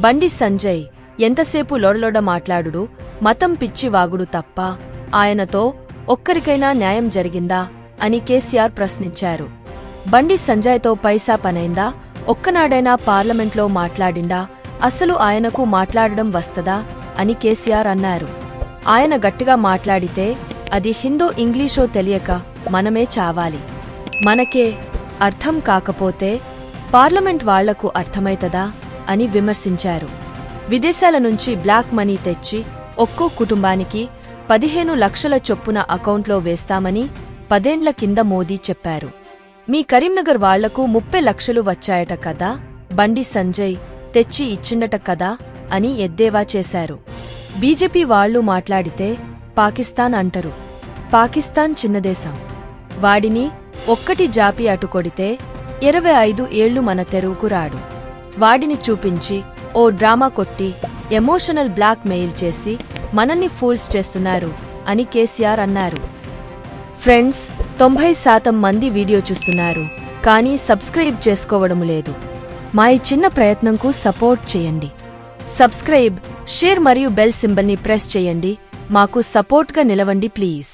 బండి సంజయ్ ఎంతసేపు లోడలోడ మాట్లాడుడు? మతం పిచ్చి వాగుడు తప్ప ఆయనతో ఒక్కరికైనా న్యాయం జరిగిందా అని కేసీఆర్ ప్రశ్నించారు. బండి సంజయ్తో పైసా పనైందా? ఒక్కనాడైనా పార్లమెంట్లో మాట్లాడిండా? అసలు ఆయనకు మాట్లాడడం వస్తదా? అని కేసీఆర్ అన్నారు. ఆయన గట్టిగా మాట్లాడితే అది హిందూ ఇంగ్లీషో తెలియక మనమే చావాలి. మనకే అర్థం కాకపోతే పార్లమెంట్ వాళ్ళకు అర్థమైతదా? అని విమర్శించారు. విదేశాల నుంచి బ్లాక్ మనీ తెచ్చి ఒక్కో కుటుంబానికి పదిహేను లక్షల చొప్పున అకౌంట్లో వేస్తామని పదేండ్ల కింద మోదీ చెప్పారు. మీ కరీంనగర్ వాళ్ళకు ముప్పై లక్షలు వచ్చాయట కదా బండి సంజయ్ తెచ్చి ఇచ్చిండట కదా అని ఎద్దేవా చేశారు. బీజేపీ వాళ్ళు మాట్లాడితే పాకిస్తాన్ అంటరు. పాకిస్తాన్ చిన్నదేశం. వాడిని ఒక్కటి జాపి అటు కొడితే ఇరవై ఐదు ఏళ్ళు మన తెరువుకు రాడు. వాడిని చూపించి ఓ డ్రామా కొట్టి ఎమోషనల్ బ్లాక్ మెయిల్ చేసి మనల్ని ఫూల్స్ చేస్తున్నారు అని కేసీఆర్ అన్నారు. ఫ్రెండ్స్ తొంభై శాతం మంది వీడియో చూస్తున్నారు కానీ సబ్స్క్రైబ్ చేసుకోవడం లేదు. మా ఈ చిన్న ప్రయత్నంకు సపోర్ట్ చేయండి. సబ్స్క్రైబ్ షేర్ మరియు బెల్ సింబల్ని ప్రెస్ చేయండి. మాకు సపోర్ట్గా నిలవండి ప్లీజ్.